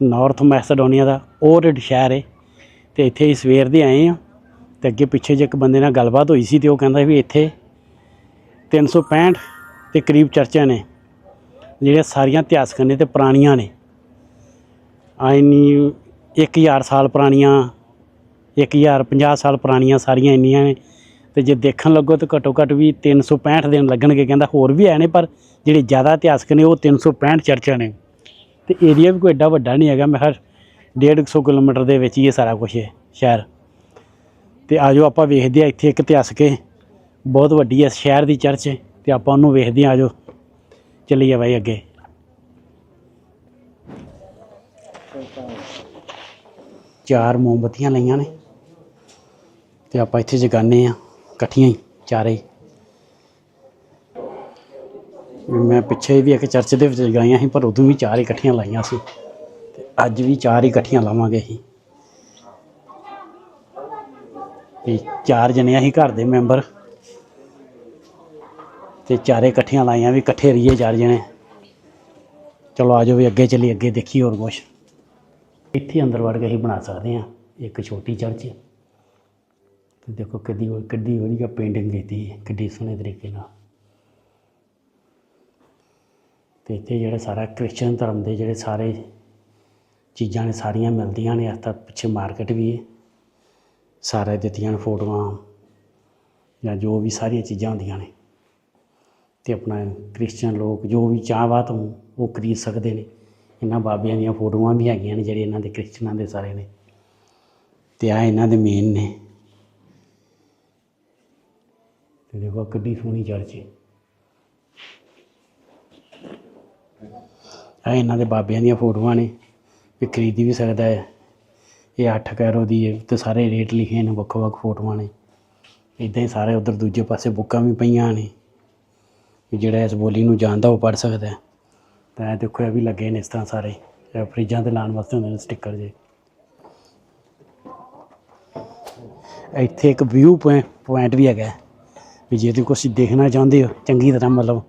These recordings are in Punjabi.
ਨਾਰਥ ਮੈਸੇਡੋਨੀਆ ਦਾ ਔਰਡ ਸ਼ਹਿਰ ਹੈ ਤੇ ਇੱਥੇ ਹੀ ਸਵੇਰ ਦੇ ਆਏ ਆ ਤੇ ਅੱਗੇ ਪਿੱਛੇ ਜੇ ਇੱਕ ਬੰਦੇ ਨਾਲ ਗੱਲਬਾਤ ਹੋਈ ਸੀ ਤੇ ਉਹ ਕਹਿੰਦਾ ਵੀ ਇੱਥੇ 365 ਦੇ ਕਰੀਬ ਚਰਚਾਂ ਨੇ, ਜਿਹੜੀਆਂ ਸਾਰੀਆਂ ਇਤਿਹਾਸਕ ਨੇ ਤੇ ਪੁਰਾਣੀਆਂ ਨੇ। ਆਈ ਨਹੀਂ 1000 ਸਾਲ ਪੁਰਾਣੀਆਂ 1050 ਸਾਲ ਪੁਰਾਣੀਆਂ ਸਾਰੀਆਂ ਇੰਨੀਆਂ ਨੇ। ਤੇ ਜੇ ਦੇਖਣ ਲੱਗੋ ਤਾਂ ਘੱਟੋ ਘੱਟ ਵੀ 365 ਦਿਨ ਲੱਗਣਗੇ, ਕਹਿੰਦਾ ਹੋਰ ਵੀ ਹੈ ਨੇ, ਪਰ ਜਿਹੜੇ ਜ਼ਿਆਦਾ ਇਤਿਹਾਸਕ ਨੇ ਉਹ 365 ਚਰਚਾਂ ਨੇ। ਤੇ ਏਰੀਆ ਵੀ ਕੋਈ ਐਡਾ ਵੱਡਾ ਨਹੀਂ ਹੈਗਾ, ਮੈਂ ਕਿਹਾ 150 ਕਿਲੋਮੀਟਰ ਦੇ ਵਿੱਚ ਹੀ ਇਹ ਸਾਰਾ ਕੁਝ ਹੈ, ਸ਼ਹਿਰ। ਤੇ ਆਜੋ ਆਪਾਂ ਵੇਖਦੇ ਆ ਇੱਥੇ ਇੱਕ ਇਤਿਹਾਸਕ ਹੈ, ਬਹੁਤ ਵੱਡੀ ਹੈ, ਸ਼ਹਿਰ ਦੀ ਚਰਚ ਹੈ, ਤੇ ਆਪਾਂ ਉਹਨੂੰ ਵੇਖਦੇ ਆ ਆਜੋ ਚੱਲੀਏ ਬਾਈ ਅੱਗੇ। ਚਾਰ ਮੋਮਬਤੀਆਂ ਲਈਆਂ ਨੇ, ਤੇ ਆਪਾਂ ਇੱਥੇ ਜਗਾਨੇ ਆ ਇਕੱਠੀਆਂ ਹੀ, ਚਾਰੇ ਹੀ। ਮੈਂ ਪਿੱਛੇ ਵੀ ਇੱਕ ਚਰਚ ਦੇ ਵਿੱਚ ਗਾਈਆਂ ਸੀ, ਪਰ ਉਦੋਂ ਵੀ ਚਾਰ ਇਕੱਠੀਆਂ ਲਾਈਆਂ ਸੀ ਤੇ ਅੱਜ ਵੀ ਚਾਰ ਇਕੱਠੀਆਂ ਲਾਵਾਂਗੇ ਅਸੀਂ। ਵੀ ਚਾਰ ਜਣੇ ਅਸੀਂ ਘਰ ਦੇ ਮੈਂਬਰ ਤੇ ਚਾਰੇ ਇਕੱਠੀਆਂ ਲਾਈਆਂ ਵੀ ਇਕੱਠੇ ਰਹੀਏ ਚਾਰ ਜਣੇ। ਚਲੋ ਆਜੋ ਵੀ ਅੱਗੇ ਚਲੀ ਅੱਗੇ ਦੇਖੀ ਹੋਰ ਕੁਛ। ਇੱਥੇ ਅੰਦਰ ਵੜ ਕੇ ਅਸੀਂ ਬਣਾ ਸਕਦੇ ਹਾਂ ਇੱਕ ਛੋਟੀ ਚਰਚ। ਤੇ ਦੇਖੋ ਕਿੱਡੀ ਕਿੱਡੀ ਵਧੀਆ ਪੇਂਟਿੰਗ ਕੀਤੀ ਹੈ ਕਿੱਡੀ ਸੋਹਣੇ ਤਰੀਕੇ ਨਾਲ। ਤੇ ਇੱਥੇ ਜਿਹੜਾ ਸਾਰਾ ਕ੍ਰਿਸਚਨ ਧਰਮ ਦੇ ਜਿਹੜੇ ਸਾਰੇ ਚੀਜ਼ਾਂ ਨੇ, ਸਾਰੀਆਂ ਮਿਲਦੀਆਂ ਨੇ, ਇਸ ਤਾਂ ਪਿੱਛੇ ਮਾਰਕੀਟ ਵੀ ਹੈ। ਸਾਰੇ ਦਿੱਤੀਆਂ ਨੇ ਫੋਟੋਆਂ ਜਾਂ ਜੋ ਵੀ ਸਾਰੀਆਂ ਚੀਜ਼ਾਂ ਹੁੰਦੀਆਂ ਨੇ। ਤੇ ਆਪਣਾ ਕ੍ਰਿਸਚਨ ਲੋਕ ਜੋ ਵੀ ਚਾਹਵਾ ਤੋਂ ਉਹ ਖਰੀਦ ਸਕਦੇ ਨੇ। ਇਹਨਾਂ ਬਾਬਿਆਂ ਦੀਆਂ ਫੋਟੋਆਂ ਵੀ ਹੈਗੀਆਂ ਨੇ ਜਿਹੜੇ ਇਹਨਾਂ ਦੇ ਕ੍ਰਿਸਚਨਾਂ ਦੇ ਸਾਰੇ ਨੇ। ਤੇ ਆ ਇਹਨਾਂ ਦੇ ਮੇਨ ਨੇ। ਤੇ ਦੇਖੋ ਕਿੱਡੀ ਸੋਹਣੀ ਚਰਚ ਹੈ। ਆ ਇਹਨਾਂ ਦੇ ਬਾਬਿਆਂ ਦੀਆਂ ਫੋਟੋਆਂ ਨੇ ਵੀ ਖਰੀਦੀ ਵੀ ਸਕਦਾ ਹੈ। ਇਹ 8 ਕੈਰੋ ਦੀ ਹੈ ਤੇ ਸਾਰੇ ਰੇਟ ਲਿਖੇ ਨੇ ਵੱਖੋ ਵੱਖ ਫੋਟੋਆਂ ਨੇ। ਇਦਾਂ ਹੀ ਸਾਰੇ ਉਧਰ ਦੂਜੇ ਪਾਸੇ ਬੁੱਕਾਂ ਵੀ ਪਈਆਂ ਨੇ। ਵੀ ਜਿਹੜਾ ਇਸ ਬੋਲੀ ਨੂੰ ਜਾਣਦਾ ਉਹ ਪੜ੍ਹ ਸਕਦਾ ਹੈ। ਤਾਂ ਇਹ ਦੇਖੋ, ਇਹ ਵੀ ਲੱਗੇ ਨੇ ਇਸ ਤਰ੍ਹਾਂ ਸਾਰੇ। ਫਰਿੱਜਾਂ ਤੇ ਲਾਉਣ ਵਾਸਤੇ ਹੁੰਦੇ ਨੇ ਸਟicker ਜੇ ਇੱਥੇ ਇੱਕ ਵਿਊ ਪੁਆਇੰਟ ਵੀ ਹੈਗਾ ਵੀ ਜੇ ਤੁਸੀਂ ਕੁਛ ਦੇਖਣਾ ਚਾਹੁੰਦੇ ਹੋ, ਚੰਗੀ ਤਰ੍ਹਾਂ ਮਤਲਬ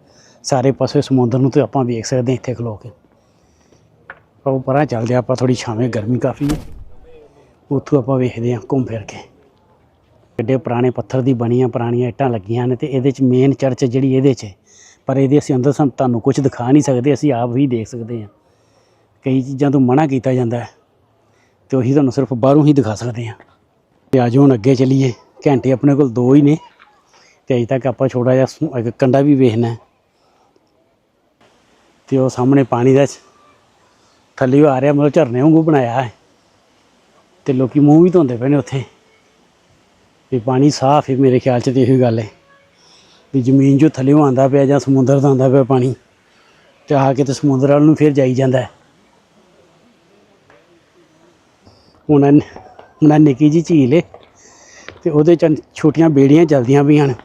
ਸਾਰੇ ਪਾਸੇ ਸਮੁੰਦਰ ਨੂੰ ਤੇ ਆਪਾਂ ਵੇਖ ਸਕਦੇ ਹਾਂ ਇੱਥੇ ਖਲੋ ਕੇ। ਉਹ ਪਰਾਂ ਚੱਲਦੇ ਹਾਂ, ਆਪਾਂ ਥੋੜੀ ਛਾਵੇਂ, ਗਰਮੀ ਕਾਫੀ ਹੈ। ਉੱਥੋਂ ਆਪਾਂ ਵੇਖਦੇ ਹਾਂ, ਘੁੰਮ ਫਿਰ ਕੇ। ਕਿੱਡੇ ਪੁਰਾਣੇ ਪੱਥਰ ਦੀ ਬਣੀਆਂ, ਪੁਰਾਣੀਆਂ ਇੱਟਾਂ ਲੱਗੀਆਂ ਨੇ ਤੇ ਇਹਦੇ ਚ ਮੇਨ ਚਰਚ ਜਿਹੜੀ ਇਹਦੇ 'ਚ ਪਰ ਇਹਦੇ ਅਸੀਂ ਅੰਦਰ ਸਾਨੂੰ ਤੁਹਾਨੂੰ ਕੁਝ ਦਿਖਾ ਨਹੀਂ ਸਕਦੇ, ਅਸੀਂ ਆਪ ਹੀ ਦੇਖ ਸਕਦੇ ਹਾਂ। ਕਈ ਚੀਜ਼ਾਂ ਤੋਂ ਮਨਾ ਕੀਤਾ ਜਾਂਦਾ ਹੈ, ਤੇ ਉਹੀ ਤੁਹਾਨੂੰ ਸਿਰਫ ਬਾਹਰੋਂ ਹੀ ਦਿਖਾ ਸਕਦੇ ਹਾਂ। ਤੇ ਆਜੋ ਹੁਣ ਅੱਗੇ ਚਲੀਏ, ਘੰਟੇ ਆਪਣੇ ਕੋਲ ਦੋ ਹੀ ਨੇ, ਤੇ ਅਜੇ ਤੱਕ ਆਪਾਂ ਛੋਟਾ ਜਿਹਾ ਸੁ- ਕੰਡਾ ਵੀ ਵੇਖਣਾ ਹੈ। ਤੇ ਉਹ ਸਾਹਮਣੇ ਪਾਣੀ ਦਾ ਥੱਲੇ ਆ ਰਿਹਾ, ਮਤਲਬ ਝਰਨੇ ਵਾਂਗੂ ਬਣਾਇਆ ਹੈ। ਤੇ ਲੋਕੀ ਮੂੰਹ ਵੀ ਧੋਂਦੇ ਪਏ ਨੇ ਉੱਥੇ। ਵੀ ਪਾਣੀ ਸਾਫ਼ ਹੈ, ਮੇਰੇ ਖਿਆਲ 'ਚ ਤੇ ਇਹੀ ਗੱਲ ਹੈ। ਵੀ ਜ਼ਮੀਨ 'ਚੋਂ ਥੱਲੇੋਂ ਆਉਂਦਾ ਪਿਆ ਜਾਂ ਸਮੁੰਦਰ ਦਾ ਆਉਂਦਾ ਪਿਆ ਪਾਣੀ, ਤੇ ਆ ਕੇ ਤੇ ਸਮੁੰਦਰ ਵੱਲ ਨੂੰ ਫਿਰ ਜਾਈ ਜਾਂਦਾ ਹੁਣ ਹੁਣ ਨਿੱਕੀ ਜੀ ਝੀਲ ਹੈ ਤੇ ਉਹਦੇ 'ਚ ਛੋਟੀਆਂ ਬੇੜੀਆਂ ਚੱਲਦੀਆਂ ਪਈਆਂ ਨੇ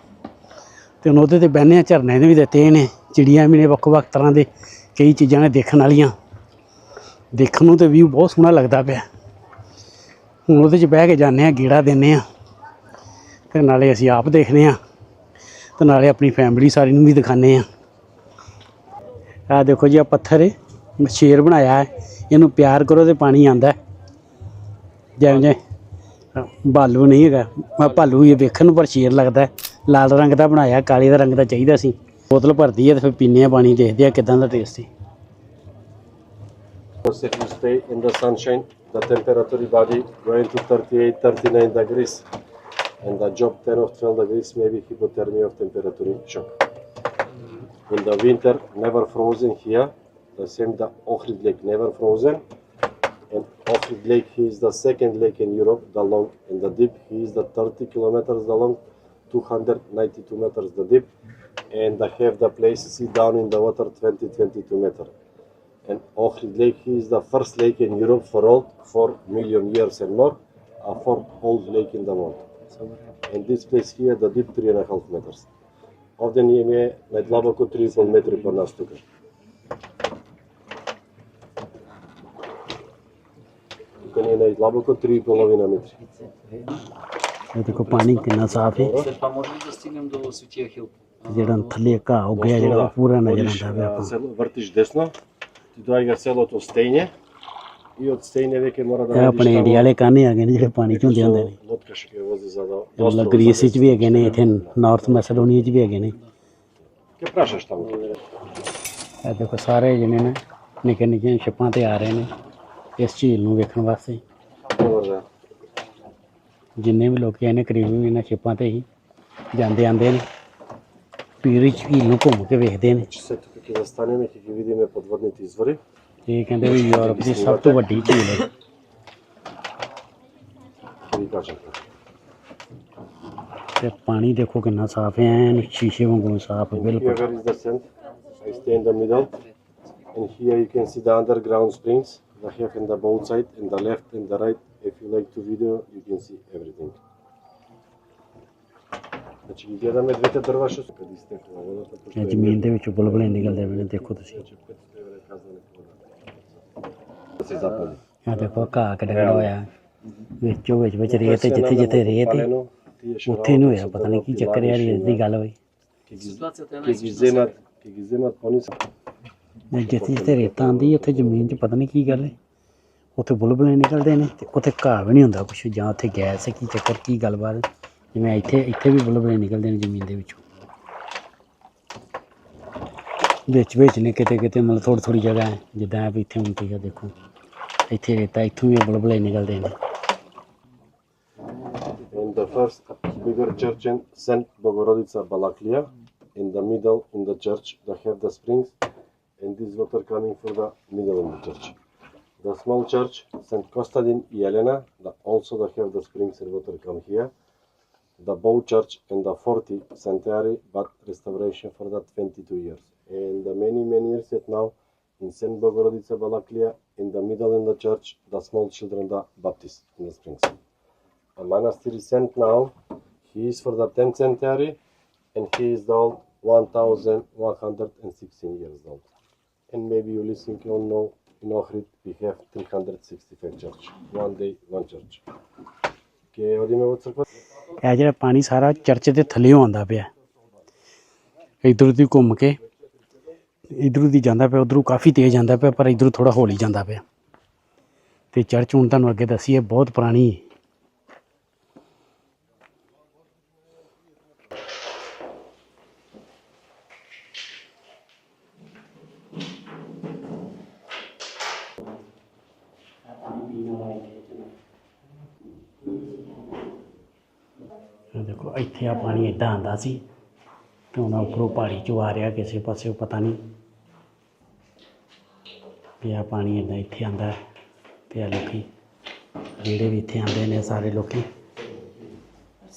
ਤੇ ਹੁਣ ਉਹਦੇ ਤੇ ਬਹਿੰਦੇ ਆ ਝਰਨੇ ਦੇ ਵੀ ਦਿੱਤੇ ਨੇ। ਚਿੜੀਆਂ ਵੀ ਨੇ ਵੱਖ ਵੱਖ ਤਰ੍ਹਾਂ ਦੇ, ਕਈ ਚੀਜ਼ਾਂ ਨੇ ਦੇਖਣ ਵਾਲੀਆਂ। ਦੇਖਣ ਨੂੰ ਤੇ ਵਿਊ ਬਹੁਤ ਸੋਹਣਾ ਲੱਗਦਾ ਪਿਆ। ਹੁਣ ਉਹਦੇ 'ਚ ਬਹਿ ਕੇ ਜਾਂਦੇ ਆ ਗੇੜਾ ਦਿੰਦੇ ਆ ਤੇ ਨਾਲੇ ਅਸੀਂ ਆਪ ਦੇਖਦੇ ਆ ਤੇ ਨਾਲੇ ਆਪਣੀ ਫੈਮਿਲੀ ਸਾਰੀ ਨੂੰ ਵੀ ਦਿਖਾਉਂਦੇ ਆ ਆ ਦੇਖੋ ਜੀ ਆ ਪੱਥਰ ਹੈ ਸ਼ੇਰ ਬਣਾਇਆ ਹੈ। ਇਹਨੂੰ ਪਿਆਰ ਕਰੋ ਤੇ ਪਾਣੀ ਆਂਦਾ ਜਿਵੇਂ ਜਿਵੇਂ ਬਾਲੂ ਨਹੀਂ ਹੈਗਾ। ਆ ਭਾਲੂ ਇਹ ਵੇਖਣ ਨੂੰ ਪਰ ਸ਼ੇਰ ਲੱਗਦਾ ਲਾਲ ਰੰਗ ਦਾ ਬਣਾਇਆ, ਕਾਲੇ ਦਾ ਰੰਗ ਦਾ ਚਾਹੀਦਾ ਸੀ। ਬੋਤਲ ਭਰਦੀ ਹੈ ਤੇ ਫਿਰ ਪੀਂਦੇ ਆ ਪਾਣੀ ਦੇਖਦੇ ਆ ਕਿਦਾਂ ਦਾ ਟੇਸਟ ਹੈ If you stay in the sunshine, the temperature body going to 38, 39 degrees. And the job 10 of 12 degrees, maybe hypothermia of temperature shock. In the winter, never frozen here. The same the Ohrid Lake, never frozen. And Ohrid Lake, he is the second lake in Europe, the long and the deep. He is the 30 kilometers the long, 292 meters the deep. and I have the place to sit down in the water 20 22 meters. And Ohrid Lake is the first lake in Europe for all for million years and more, a fourth old lake in the world. And this place here, the deep three and a half meters. Of the name, е најдлабоко 30 метри по нас тука. Тука ни е најдлабоко 3,5 метри. Е, тако паник на сафи. Па може да стигнем до Светија Хилпо? Хил? ਜਿਹੜਾ ਥੱਲੇ ਘਾਹ ਹੋ ਗਿਆ ਜਿਹੜਾ ਉਹ ਪੂਰਾ ਨਜ਼ਰ Odiš, ਆਉਂਦਾ ਪਿਆ a, ਆਪਾਂ selo- vrtiš desno, ti dođe селото Стење i od stejne veke mora da ਇਹ ਆਪਣੇ ਇੰਡੀਆ ਵਾਲੇ ਕਾਨੇ ਆ ਗਏ ਨੇ ਜਿਹੜੇ ਪਾਣੀ ਚ ਹੁੰਦੇ ਹੁੰਦੇ ਨੇ Lotka što je vozi za do... ਮਤਲਬ ਗ੍ਰੀਸ ਵਿੱਚ ਵੀ ਹੈਗੇ ਨੇ ਇੱਥੇ ਨਾਰਥ ਮੈਸੇਡੋਨੀਆ 'ਚ ਵੀ ਹੈਗੇ ਨੇ Ke prašaš tamo? ਇਹ ਦੇਖੋ ਸਾਰੇ ਜਿਹਨੇ ਨੇ ਨਿੱਕੇ ਨਿੱਕੇ ਛਿੱਪਾਂ ਤੇ ਆ ਰਹੇ ਨੇ ਇਸ ਝੀਲ ਨੂੰ ਵੇਖਣ ਵਾਸਤੇ Dobar da. ਜਿੰਨੇ ਵੀ ਲੋਕੀ ਆਏ ਨੇ ਕਰੀਬ ਵੀ ਇਹਨਾਂ ਛਿੱਪਾਂ ਤੇ ਹੀ ਜਾਂਦੇ ਆਂਦੇ ਨੇ ਪੀਰੀ ਝੀਲ ਨੂੰ ਘੁੰਮ ਕੇ ਵੇਖਦੇ ਨੇ se tukaj kje zastaneme, ki jih vidimo podvodniti izvori. ਇਹ ਕਹਿੰਦੇ ਵੀ ਯੂਰਪ ਦੀ ਸਭ ਤੋਂ ਵੱਡੀ ਝੀਲ ਹੈ Ki vi kažete. ਤੇ ਪਾਣੀ ਦੇਖੋ ਕਿੰਨਾ ਸਾਫ਼ ਹੈ ਐਨ ਸ਼ੀਸ਼ੇ ਵਾਂਗੂ ਸਾਫ਼ ਬਿਲਕੁਲ here is the center. I stay in the middle. And here you can see the underground springs. The have in the both side, in the left and the right. If you like to video, you can see everything. Znači ги гледаме двете дрва што се каде истекува водата. пошто ਇਹ е ਜ਼ਮੀਨ ਦੇ ਵਿੱਚੋਂ ਬੁਲਬੁਲੇ ਨਿਕਲਦੇ ਪਏ ਨੇ ਦੇਖੋ ਤੁਸੀਂ Значи 500 евра е казана вода. Да се запали. ਇਹ ਦੇਖੋ ਘਾਹ ਕਿਹੜਾ ਹੋਇਆ ਵਿੱਚੋਂ ਵਿੱਚ ਵਿੱਚ ਰੇਤ ਤੇ ਜਿੱਥੇ ਜਿੱਥੇ ਰੇਤ ਹੈ ਉੱਥੇ ਨੂੰ ਹੋਇਆ ਪਤਾ ਨਹੀਂ ਕੀ ਚੱਕਰ ਹੈ ਰੇਤ ਦੀ ਗੱਲ ਹੋਈ Ситуацията е Ке ги най-смешна. земат, ке ги земат пониска. ਜੇ ਜਿੱਥੇ ਜਿੱਥੇ ਰੇਤਾਂ ਆਂਦੀ ਉੱਥੇ ਜ਼ਮੀਨ 'ਚ ਪਤਾ ਨਹੀਂ ਕੀ ਗੱਲ ਹੈ ਉੱਥੇ ਬੁਲਬੁਲੇ ਨਿਕਲਦੇ ਨੇ ਤੇ ਉੱਥੇ ਘਾਹ ਵੀ ਨਹੀਂ ਹੁੰਦਾ ਕੁਛ ਜਾਂ ਉੱਥੇ ਗੈਸ ਹੈ ਕੀ ਚੱਕਰ ਕੀ ਗੱਲਬਾਤ ਹੈ। ਜਿਵੇਂ ਇੱਥੇ ਇੱਥੇ ਵੀ ਬੁਲਬੁਲੇ ਨਿਕਲਦੇ ਨੇ ਜ਼ਮੀਨ ਦੇ ਵਿੱਚੋਂ ਵਿੱਚ ਵਿੱਚ ਨੇ ਕਿਤੇ ਕਿਤੇ ਮਤਲਬ ਥੋੜ੍ਹੀ ਥੋੜ੍ਹੀ ਜਗ੍ਹਾ ਹੈ ਜਿੱਦਾਂ ਇਹ ਵੀ ਇੱਥੇ ਹੁੰਦੀ ਹੈ ਦੇਖੋ ਇੱਥੇ ਰੇਤਾ ਇੱਥੋਂ ਵੀ ਬੁਲਬੁਲੇ ਨਿਕਲਦੇ ਨੇ And the first bigger church in Saint Bogorodica Balaklia. In the middle, in the church, they have the springs, and this water coming from the middle of the church. The small church, Saint Kostadin Jelena, the also they have the springs and water come here. the Bow Church and the 40 centenary, but restoration for that 22 years. And the many many years yet now, in Saint Bogorodica Balaklia, in the middle in the church, the small children, the Baptist in the springs. A monastery sent now. He is for the 10th century and he is old 1116 years old. And maybe you listen, you know, in Ohrid we have 365 church. One day, one church. Okay, odime u crkva. ਇਹ ਜਿਹੜਾ ਪਾਣੀ ਸਾਰਾ ਚਰਚ ਦੇ ਥੱਲੇੋਂ ਆਉਂਦਾ ਪਿਆ। ਇਧਰ ਦੀ ਘੁੰਮ ਕੇ, ਇਧਰੋਂ ਦੀ ਜਾਂਦਾ ਪਿਆ, ਉਧਰੋਂ ਕਾਫੀ ਤੇਜ਼ ਜਾਂਦਾ ਪਿਆ, ਪਰ ਇਧਰੋਂ ਥੋੜਾ ਹੌਲੀ ਜਾਂਦਾ ਪਿਆ। ਤੇ ਚਰਚ ਹੁਣ ਤੁਹਾਨੂੰ ਅੱਗੇ ਦੱਸੀ ਹੈ ਬਹੁਤ ਪੁਰਾਣੀ ਦੇਖੋ, ਇੱਥੇ ਆ ਪਾਣੀ ਇਦਾਂ ਆਂਦਾ ਸੀ ਤੇ ਹੁਣ ਉੱਪਰੋਂ ਪਹਾੜੀ ਚੋਂ ਆ ਰਿਹਾ, ਕਿਸੇ ਪਾਸੇ ਪਤਾ ਨਹੀਂ ਵੀ ਆਹ ਪਾਣੀ ਇਦਾਂ ਇੱਥੇ ਆਂਦਾ ਤੇ ਆ ਲੋਕੀ, ਜਿਹੜੇ ਵੀ ਇੱਥੇ ਆਉਂਦੇ ਨੇ ਸਾਰੇ ਲੋਕੀ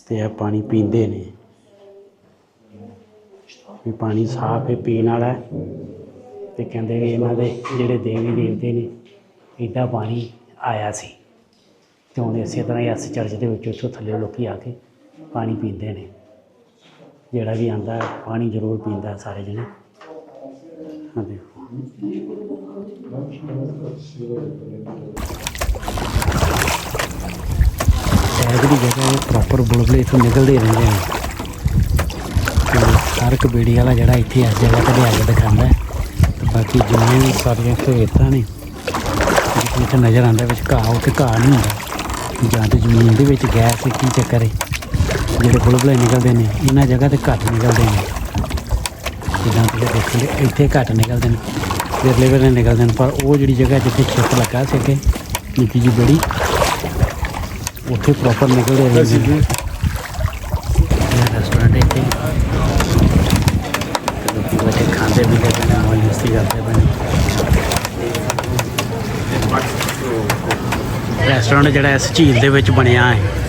ਤੇ ਆ ਪਾਣੀ ਪੀਂਦੇ ਨੇ। ਵੀ ਪਾਣੀ ਸਾਫ਼ ਹੈ, ਪੀਣ ਵਾਲਾ ਹੈ ਤੇ ਕਹਿੰਦੇ ਵੀ ਇਹਨਾਂ ਦੇ ਜਿਹੜੇ ਦੇਵੀ ਦੇਵਤੇ ਨੇ ਇੱਦਾਂ ਪਾਣੀ ਆਇਆ ਸੀ ਤੇ ਹੁਣ ਇਸੇ ਤਰ੍ਹਾਂ ਹੀ ਇਸ ਚਰਚ ਦੇ ਵਿੱਚ, ਉੱਥੋਂ ਥੱਲੇ ਲੋਕੀ ਆ ਕੇ ਪਾਣੀ ਪੀਂਦੇ ਨੇ। ਜਿਹੜਾ ਵੀ ਆਂਦਾ, ਪਾਣੀ ਜ਼ਰੂਰ ਪੀਂਦਾ ਸਾਰੇ ਜਣੇ। ਹਾਂ ਦੇਖੋ ਇਹ ਜਿਹੜੀ ਜਗ੍ਹਾ ਪ੍ਰੋਪਰ ਬੁਲਬੁਲੇ ਇੱਥੋਂ ਨਿਕਲਦੇ ਰਹਿੰਦੇ ਨੇ। ਹਰ ਇੱਕ ਬੇੜੀ ਵਾਲਾ ਜਿਹੜਾ ਇੱਥੇ ਇਸ ਜਗ੍ਹਾ ਤੇ ਲਿਆ ਕੇ ਦਿਖਾਉਂਦਾ ਹੈ। ਤੇ ਬਾਕੀ ਜਿੰਨੇ ਵੀ ਸਾਰੀਆਂ ਸਹੂਲਤਾਂ ਨੇ, ਜਿੱਥੇ ਨਜ਼ਰ ਆਉਂਦਾ ਵਿੱਚ ਘਾਹ, ਉੱਥੇ ਘਾਹ ਨਹੀਂ ਹੁੰਦਾ। ਜਾਂ ਤੇ ਜ਼ਮੀਨ ਦੇ ਵਿੱਚ ਗੈਸ ਕੀ ਚੱਕਰ ਹੈ? ਜਿਹੜੇ ਬੁਲਬੁਲੇ ਨਿਕਲਦੇ ਨੇ ਇਹਨਾਂ ਜਗ੍ਹਾ ਤੇ ਘੱਟ ਨਿਕਲਦੇ ਨੇ। ਜਿੱਦਾਂ ਤੁਸੀਂ ਦੇਖੋਗੇ ਇੱਥੇ ਘੱਟ ਨਿਕਲਦੇ ਨੇ ਵਿਰਲੇ ਵਿਰਲੇ ਨਿਕਲਦੇ ਨੇ ਪਰ ਉਹ ਜਿਹੜੀ ਜਗ੍ਹਾ ਜਿੱਥੇ ਛਿੱਪ ਲੱਗਾ ਸੀ ਅੱਗੇ ਨਿੱਕੀ ਜਿਹੀ ਬੜੀ ਉੱਥੇ ਪ੍ਰੋਪਰ ਨਿਕਲਦੇ ਰਹਿੰਦੇ ਨੇ। ਰੈਸਟੋਰੈਂਟ ਇੱਥੇ। ਲੋਕੀ ਬੈਠੇ ਖਾਂਦੇ ਨੇ ਮੌਜ ਮਸਤੀ ਕਰਦੇ ਰੈਸਟੋਰੈਂਟ ਜਿਹੜਾ ਇਸ ਝੀਲ ਦੇ ਵਿੱਚ ਬਣਿਆ ਹੈ।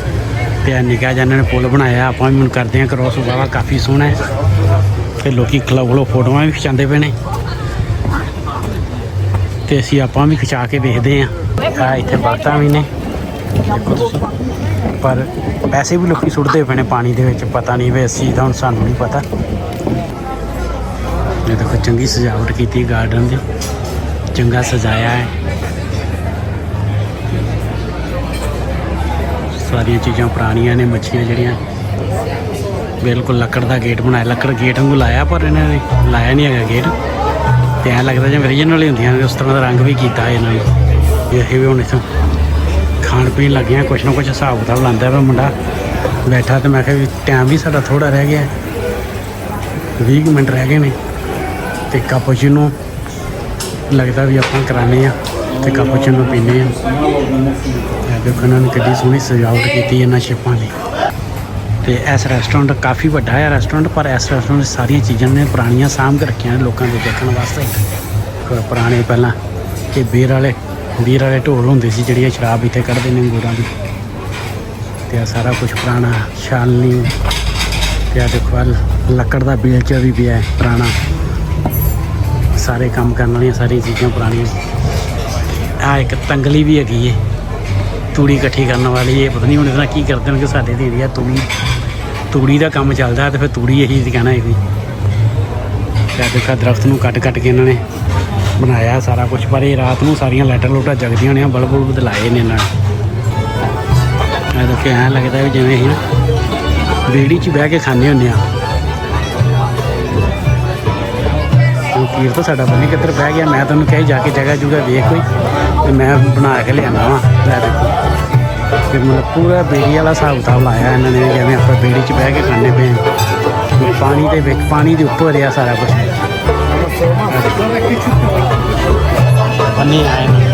ਤੇ ਇਹ ਨਿੱਕਾ ਜਿਹਾ ਇਹਨਾਂ ਨੇ ਪੁਲ ਬਣਾਇਆ, ਆਪਾਂ ਵੀ ਹੁਣ ਕਰਦੇ ਹਾਂ ਕ੍ਰੋਸ ਬਾਵਾ ਕਾਫੀ ਸੋਹਣਾ ਹੈ। ਤੇ ਲੋਕੀ ਖਲੋ ਖਲੋ ਫੋਟੋਆਂ ਵੀ ਖਿਚਾਉਂਦੇ ਪਏ ਨੇ। ਤੇ ਅਸੀਂ ਆਪਾਂ ਵੀ ਖਿਚਾ ਕੇ ਵੇਖਦੇ ਹਾਂ। ਆ ਇੱਥੇ ਬਾਤਾਂ ਵੀ ਨੇ। ਪਰ ਪੈਸੇ ਵੀ ਲੋਕੀ ਸੁੱਟਦੇ ਪਏ ਨੇ ਪਾਣੀ ਦੇ ਵਿੱਚ, ਪਤਾ ਨਹੀਂ ਵੀ ਅਸੀਂ ਤਾਂ ਹੁਣ ਸਾਨੂੰ ਨਹੀਂ ਪਤਾ। ਇਹ ਦੇਖੋ ਚੰਗੀ ਸਜਾਵਟ ਕੀਤੀ ਗਾਰਡਨ ਦੀ। ਚੰਗਾ ਸਜਾਇਆ ਹੈ। ਸਾਰੀਆਂ ਚੀਜ਼ਾਂ ਪੁਰਾਣੀਆਂ ਨੇ, ਮੱਛੀਆਂ ਜਿਹੜੀਆਂ। ਬਿਲਕੁਲ ਲੱਕੜ ਦਾ ਗੇਟ ਬਣਾਇਆ। ਲੱਕੜ ਗੇਟ ਵਾਂਗੂ ਲਾਇਆ, ਪਰ ਇਹਨਾਂ ਨੇ ਲਾਇਆ ਨਹੀਂ ਹੈਗਾ ਗੇਟ। ਤੇ ਐਂ ਲੱਗਦਾ ਜਿਵੇਂ ਓਰੀਜਨਲ ਹੀ ਹੁੰਦੀਆਂ ਨੇ, ਉਸ ਤਰ੍ਹਾਂ ਦਾ ਰੰਗ ਵੀ ਕੀਤਾ ਇਹਨਾਂ ਨੇ। ਇਹ ਅਸੀਂ ਵੀ ਹੁਣ ਇੱਥੋਂ ਖਾਣ ਪੀਣ ਲੱਗੇ ਹਾਂ ਕੁਛ ਨਾ ਕੁਛ ਹਿਸਾਬ ਕਿਤਾਬ ਲਾਉਂਦਾ ਪਿਆ ਮੁੰਡਾ। ਬੈਠਾ ਤੇ ਮੈਂ ਕਿਹਾ ਵੀ ਟਾਈਮ ਵੀ ਸਾਡਾ ਥੋੜਾ ਰਹਿ ਗਿਆ। 20 ਕੁ ਮਿੰਟ ਰਹਿ ਗਏ ਨੇ। ਤੇ ਕਾਪੂਚੀਨੋ ਲੱਗਦਾ ਵੀ ਆਪਾਂ ਕਰਾਣੇ ਆ ਤੇ ਕਾਪੂਚੀਨੋ ਪੀਨੇ ਆ ਇਹ ਦੇਖੋ ਇਹਨਾਂ ਨੇ ਕਿੰਨੀ ਸੋਹਣੀ ਸਜਾਵਟ ਕੀਤੀ ਇਹਨਾਂ ਸ਼ਿਪਾਂ ਦੀ। ਤੇ ਇਸ ਰੈਸਟੋਰੈਂਟ ਕਾਫੀ ਵੱਡਾ ਹੈ ਰੈਸਟੋਰੈਂਟ ਪਰ ਇਸ ਰੈਸਟੋਰੈਂਟ 'ਚ ਸਾਰੀਆਂ ਚੀਜ਼ਾਂ ਨੇ ਪੁਰਾਣੀਆਂ ਸਾਂਭ ਕੇ ਰੱਖੀਆਂ ਨੇ ਲੋਕਾਂ ਦੇ ਦੇਖਣ ਵਾਸਤੇ। ਪੁਰਾਣੇ ਪਹਿਲਾਂ ਕਿ ਬੀਰ ਵਾਲੇ ਬੀਰ ਵਾਲੇ ਢੋਲ ਹੁੰਦੇ ਸੀ ਜਿਹੜੀ ਸ਼ਰਾਬ ਇੱਥੇ ਕੱਢਦੇ ਨੇ ਅੰਗੂਰਾਂ ਦੀ। ਤੇ ਆ ਸਾਰਾ ਕੁਝ ਪੁਰਾਣਾ ਛਾਲਣੀ ਤੇ ਆ ਦੇਖੋ ਆਹ ਲੱਕੜ ਦਾ ਬੇਲਚਾ ਵੀ ਪਿਆ ਹੈ ਪੁਰਾਣਾ। ਸਾਰੇ ਕੰਮ ਕਰਨ ਵਾਲੀਆਂ ਸਾਰੀਆਂ ਚੀਜ਼ਾਂ ਪੁਰਾਣੀਆਂ। ਆ ਇੱਕ ਤੰਗਲੀ ਵੀ ਹੈਗੀ ਏ। ਤੂੜੀ ਇਕੱਠੀ ਕਰਨ ਵਾਲੀ ਇਹ ਪਤਾ ਨਹੀਂ ਹੁਣ ਇਹਦਾ ਕੀ ਕਰਦੇ ਨੇ ਸਾਡੇ ਦੇ ਏਰੀਆ ਤੂੜੀ। ਤੂੜੀ ਦਾ ਕੰਮ ਚੱਲਦਾ ਤੇ ਫਿਰ ਤੂੜੀ ਇਹੀ ਕਹਿਣਾ ਇਹਦੀ। ਤੇ ਆਹ ਦੇਖੋ ਦਰਖਤ ਨੂੰ ਕੱਟ ਕੱਟ ਕੇ ਇਹਨਾਂ ਨੇ ਬਣਾਇਆ ਸਾਰਾ ਕੁਝ ਪਰ ਇਹ ਰਾਤ ਨੂੰ ਸਾਰੀਆਂ ਲਾਈਟਾਂ ਲੋਟਾਂ ਜਗਦੀਆਂ ਹੋਣੀਆਂ, ਬਲਬ ਬਲਬ ਲਾਏ ਨੇ ਇਹਨਾਂ ਨੇ। ਮੈਂ ਦੇਖੋ, ਐਂ ਲੱਗਦਾ ਵੀ ਜਿਵੇਂ ਅਸੀਂ ਨਾ ਬੇੜੀ 'ਚ ਬਹਿ ਕੇ ਖਾਂਦੇ ਹੁੰਦੇ ਆ ਉਹ ਪੀਰ ਤਾਂ ਸਾਡਾ ਪਤਾ ਨਹੀਂ ਕਿੱਧਰ ਬਹਿ ਗਿਆ, ਮੈਂ ਤੁਹਾਨੂੰ ਕਹੀ ਜਾ ਕੇ ਜਗ੍ਹਾ ਜੁਗਾ ਵੇਖ ਕੋਈ। ਤੇ ਮੈਂ ਬਣਾ ਕੇ ਲਿਆਣਾ ਵਾ ਲੈ ਦੇਖੋ ਫਿਰ ਮਤਲਬ ਪੂਰਾ ਬੇੜੀ ਵਾਲਾ ਹਿਸਾਬ ਕਿਤਾਬ ਲਾਇਆ ਇਹਨਾਂ ਨੇ, ਜਿਵੇਂ ਆਪਾਂ ਬੇੜੀ 'ਚ ਬਹਿ ਕੇ ਖਾਂਦੇ ਪਏ ਹਾਂ। ਪਾਣੀ ਦੇ ਵਿੱਚ, ਪਾਣੀ ਦੇ ਉੱਪਰ ਰਿਹਾ ਸਾਰਾ ਕੁਝ ਪੰਨੀ ਆਏ ਨੇ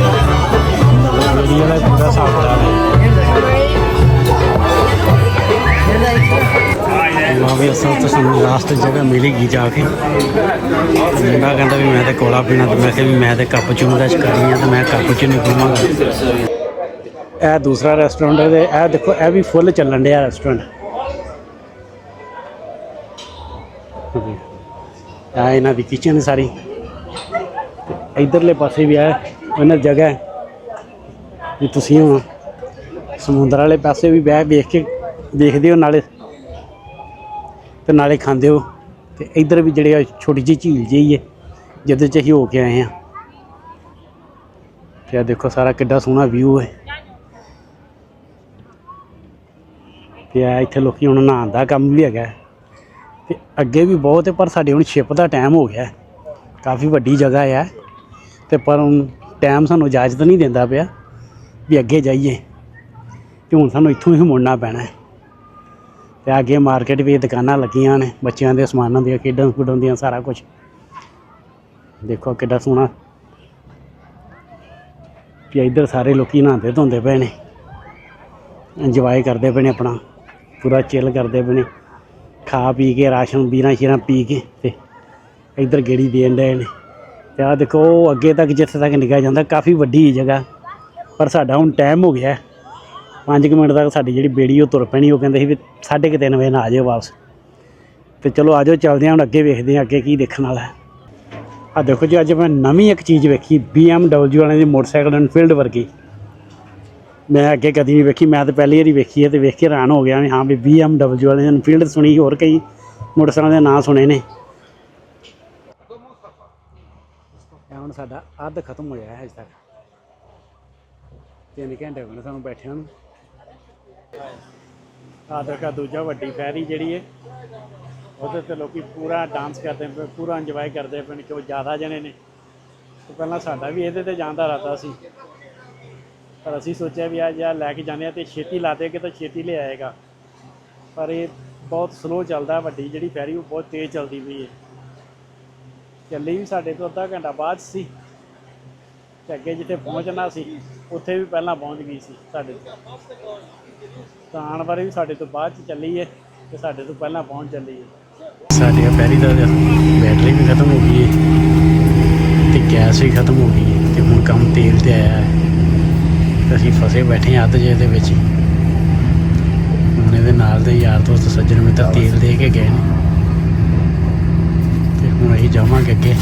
ਬੇੜੀ ਵਾਲਾ ਪੂਰਾ ਹਿਸਾਬ ਕਿਤਾਬ ਹੈ। ਵੀ ਅਸਲ ਤੋਂ ਸਾਨੂੰ ਲਾਸਟ ਜਗ੍ਹਾ ਮਿਲੇਗੀ ਜਾ ਕੇ। ਮੁੰਡਾ ਕਹਿੰਦਾ ਵੀ ਮੈਂ ਤੇ ਕੋਲਾ ਪੀਣਾ, ਤੇ ਮੈਂ ਕਿਹਾ ਵੀ ਮੈਂ ਤੇ ਕੱਪ ਚੂਨ ਦਾ ਸ਼ਿਕਾਰੀ ਆ ਤੇ ਮੈਂ ਕੱਪ ਚ ਨਹੀਂ ਪੀਵਾਂਗਾ ਇਹ ਦੂਸਰਾ ਰੈਸਟੋਰੈਂਟ ਹੈ ਤੇ ਇਹ ਦੇਖੋ, ਇਹ ਵੀ ਫੁੱਲ ਚੱਲਣ ਡਿਆ ਰੈਸਟੋਰੈਂਟ ਆ ਇਹਨਾਂ ਦੀ ਕਿਚਨ ਸਾਰੀ। ਤੇ ਇਧਰਲੇ ਪਾਸੇ ਵੀ ਆ ਉਹਨਾਂ ਜਗ੍ਹਾ ਵੀ ਤੁਸੀਂ ਹੁਣ ਸਮੁੰਦਰ ਵਾਲੇ ਪਾਸੇ ਵੀ ਬਹਿ ਵੇਖ ਕੇ ਦੇਖਦੇ ਹੋ, ਨਾਲੇ ਤੇ ਨਾਲੇ ਖਾਂਦੇ ਹੋ। ਤੇ ਇੱਧਰ ਵੀ ਜਿਹੜੇ ਆ ਛੋਟੀ ਜਿਹੀ ਝੀਲ ਜਿਹੀ ਹੈ ਜਿਹਦੇ 'ਚ ਅਸੀਂ ਹੋ ਕੇ ਆਏ ਹਾਂ। ਤੇ ਆ ਦੇਖੋ ਸਾਰਾ ਕਿੱਡਾ ਸੋਹਣਾ ਵਿਊ ਹੈ ਤੇ ਆ ਇੱਥੇ ਲੋਕੀ ਹੁਣ ਨਹਾਉਣ ਦਾ ਕੰਮ ਵੀ ਹੈਗਾ। ਹੈ। ਤੇ ਅੱਗੇ ਵੀ ਬਹੁਤ ਹੈ ਪਰ ਸਾਡੇ ਹੁਣ ਸ਼ਿਪ ਦਾ ਟਾਈਮ ਹੋ ਗਿਆ। ਕਾਫੀ ਵੱਡੀ ਜਗ੍ਹਾ ਹੈ ਤੇ ਪਰ ਹੁਣ ਟਾਈਮ ਸਾਨੂੰ ਇਜਾਜ਼ਤ ਨਹੀਂ ਦਿੰਦਾ ਪਿਆ ਵੀ ਅੱਗੇ ਜਾਈਏ। ਤੇ ਹੁਣ ਸਾਨੂੰ ਇੱਥੋਂ ਹੀ ਮੁੜਨਾ ਪੈਣਾ। ਹੈ ਤੇ ਅੱਗੇ ਮਾਰਕੀਟ ਵੀ ਦੁਕਾਨਾਂ ਲੱਗੀਆਂ ਨੇ, ਬੱਚਿਆਂ ਦੇ ਸਮਾਨਾਂ ਦੀਆਂ, ਖੇਡਾਂ ਖੁੱਡਾਂ ਦੀਆਂ, ਸਾਰਾ ਕੁਝ ਦੇਖੋ ਕਿੱਡਾ ਸੋਹਣਾ। ਕਿ ਇੱਧਰ ਸਾਰੇ ਲੋਕੀ ਨਹਾਉਂਦੇ ਧੋਂਦੇ ਪਏ ਨੇ। ਇੰਜੋਏ ਕਰਦੇ ਪਏ ਨੇ ਆਪਣਾ। ਪੂਰਾ ਚਿੱਲ ਕਰਦੇ ਪਏ ਨੇ। ਖਾ ਪੀ ਕੇ, ਰਾਸ਼ਨ ਬੀਰਾਂ ਸ਼ੀਰਾਂ ਪੀ ਕੇ ਤੇ ਇੱਧਰ ਗੇੜੀ ਦੇਣ ਦੇ ਨੇ। ਤੇ ਆਹ ਦੇਖੋ, ਉਹ ਅੱਗੇ ਤੱਕ ਜਿੱਥੇ ਤੱਕ ਨਿਕਲ ਜਾਂਦਾ, ਕਾਫੀ ਵੱਡੀ ਜਗ੍ਹਾ। ਪਰ ਸਾਡਾ ਹੁਣ ਟਾਈਮ ਹੋ ਗਿਆ। 5 ਮਿੰਟ ਤੱਕ ਸਾਡੀ ਜਿਹੜੀ ਬੇੜੀ ਉਹ ਤੁਰ ਪੈਣੀ, ਉਹ ਕਹਿੰਦੇ ਸੀ ਵੀ ਸਾਢੇ ਕੁ ਤਿੰਨ ਵਜੇ ਨਾਲ ਆ ਜਾਓ ਵਾਪਸ। ਤੇ ਚਲੋ ਆਜੋ ਚੱਲਦੇ ਹਾਂ, ਹੁਣ ਅੱਗੇ ਵੇਖਦੇ ਹਾਂ ਅੱਗੇ ਕੀ ਦੇਖਣ ਵਾਲਾ ਹੈ। ਆ ਦੇਖੋ ਜੀ, ਅੱਜ ਮੈਂ ਨਵੀਂ ਇੱਕ ਚੀਜ਼ ਵੇਖੀ BMW ਵਾਲਿਆਂ ਦੀ ਮੋਟਰਸਾਈਕਲ ਐਨਫੀਲਡ ਵਰਗੀ। ਮੈਂ ਅੱਗੇ ਕਦੀ ਨਹੀਂ ਵੇਖੀ, ਮੈਂ ਤਾਂ ਪਹਿਲੀ ਵਾਰੀ ਵੇਖੀ ਹੈ ਤੇ ਵੇਖ ਕੇ ਹੈਰਾਨ ਹੋ ਗਿਆ ਵੀ ਹਾਂ ਵੀ BMW ਵਾਲਿਆਂ ਦੀ ਐਨਫੀਲਡ ਸੁਣੀ, ਹੋਰ ਕਈ ਮੋਟਰਸਾਈਕਲਾਂ ਦੇ ਨਾਂ ਸੁਣੇ ਨੇ। ਹੁਣ ਸਾਡਾ ਅੱਧ ਖਤਮ ਹੋਇਆ ਹੈ ਅਜੇ ਤੱਕ। ਤਿੰਨ ਘੰਟੇ ਹੋ ਗਏ ਸਾਨੂੰ ਬੈਠਿਆਂ ਨੂੰ। ਆਹ ਦੇਖਾ ਦੂਜਾ ਵੱਡੀ ਫੈਰੀ ਜਿਹੜੀ ਹੈ ਉਹਦੇ ਤੇ ਲੋਕੀ ਪੂਰਾ ਡਾਂਸ ਕਰਦੇ ਪਏ, ਪੂਰਾ ਇੰਜੋਏ ਕਰਦੇ ਪਏ ਨੇ ਕਿਉਂ ਜ਼ਿਆਦਾ ਜਣੇ ਨੇ। ਤੇ ਪਹਿਲਾਂ ਸਾਡਾ ਵੀ ਇਹਦੇ ਤੇ ਜਾਣ ਦਾ ਇਰਾਦਾ ਸੀ। ਪਰ ਅਸੀਂ ਸੋਚਿਆ ਵੀ ਆ ਜਾਂ ਲੈ ਕੇ ਜਾਂਦੇ ਆ ਤੇ ਛੇਤੀ ਲਾ ਦੇ ਕਿ ਤਾਂ ਛੇਤੀ ਲੈ ਆਏਗਾ। ਪਰ ਇਹ ਬਹੁਤ ਸਲੋ ਚੱਲਦਾ, ਵੱਡੀ ਜਿਹੜੀ ਫੈਰੀ ਉਹ ਬਹੁਤ ਤੇਜ਼ ਚੱਲਦੀ ਪਈ ਹੈ ਚੱਲੀ ਵੀ ਸਾਡੇ ਤੋਂ ਅੱਧਾ ਘੰਟਾ ਬਾਅਦ ਸੀ। ਤੇ ਅੱਗੇ ਜਿੱਥੇ ਪਹੁੰਚਣਾ ਸੀ, ਉੱਥੇ ਵੀ ਪਹਿਲਾਂ ਪਹੁੰਚ ਗਈ ਸੀ ਸਾਡੇ ਤੋਂ। ਤਾਂ ਆਉਣ ਵਾਲੀ ਵੀ ਸਾਡੇ ਤੋਂ ਬਾਅਦ ਚ ਚੱਲੀ ਹੈ ਤੇ ਸਾਡੇ ਤੋਂ ਪਹਿਲਾਂ ਪਹੁੰਚ ਚੱਲੀ ਹੈ ਸਾਡੀ ਫੈਰੀ ਦਾ ਬੈਟਰੀ ਵੀ ਖਤਮ ਹੋ ਗਈ ਹੈ ਤੇ ਗੈਸ ਵੀ ਖਤਮ ਹੋ ਗਈ ਹੈ ਤੇ ਹੁਣ ਕੰਮ ਤੇਲ ਤੇ ਆਇਆ ਹੈ। ਅਸੀਂ ਫਸੇ ਬੈਠੇ ਹਾਂ ਅੱਧ ਜੇ ਦੇ ਵਿੱਚ ਹੁਣ ਇਹਦੇ ਨਾਲ ਦੇ ਯਾਰ ਦੋਸਤ ਸੱਜਣ ਮਿੱਤਰ ਤੇਲ ਦੇ ਕੇ ਗਏ ਨੇ। ਤੇ ਹੁਣ ਅਸੀਂ ਜਾਵਾਂਗੇ ਅੱਗੇ।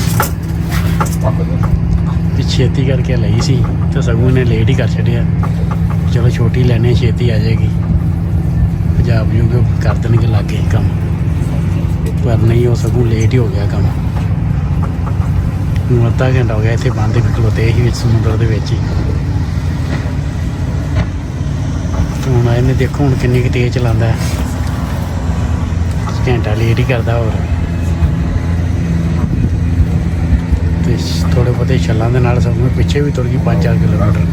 ਛੇਤੀ ਕਰਕੇ ਲਈ ਸੀ ਤੇ ਸਗੋਂ ਨੇ ਲੇਟ ਹੀ ਕਰ ਛੱਡਿਆ। ਚਲੋ ਛੋਟੀ ਲੈਣੇ ਛੇਤੀ ਆ ਜਾਏਗੀ। ਪੰਜਾਬ ਜੂਗੇ ਕਰ ਦੇਣਗੇ ਲਾਗੇ ਕੰਮ। ਪਰ ਨਹੀਂ, ਉਹ ਸਗੋਂ ਲੇਟ ਹੀ ਹੋ ਗਿਆ ਕੰਮ। ਹੁਣ ਅੱਧਾ ਘੰਟਾ ਹੋ ਗਿਆ, ਇੱਥੇ ਬੰਦ ਖਲੋਤੇ ਹੀ ਵਿੱਚ, ਸਮੁੰਦਰ ਦੇ ਵਿੱਚ ਹੀ। ਹੁਣ ਇਹਨੇ ਦੇਖੋ ਹੁਣ ਕਿੰਨੀ ਕੁ ਤੇਜ਼ ਚਲਾਉਂਦਾ। ਘੰਟਾ ਲੇਟ ਹੀ ਕਰਦਾ ਹੋਰ। ਤੇ ਥੋੜੇ ਬਹੁਤੇ ਛੱਲਾਂ ਦੇ ਨਾਲ ਸਭ ਨੂੰ ਪਿੱਛੇ ਵੀ ਤੁਰ ਗਈ 5-4 ਕਿਲੋਮੀਟਰ।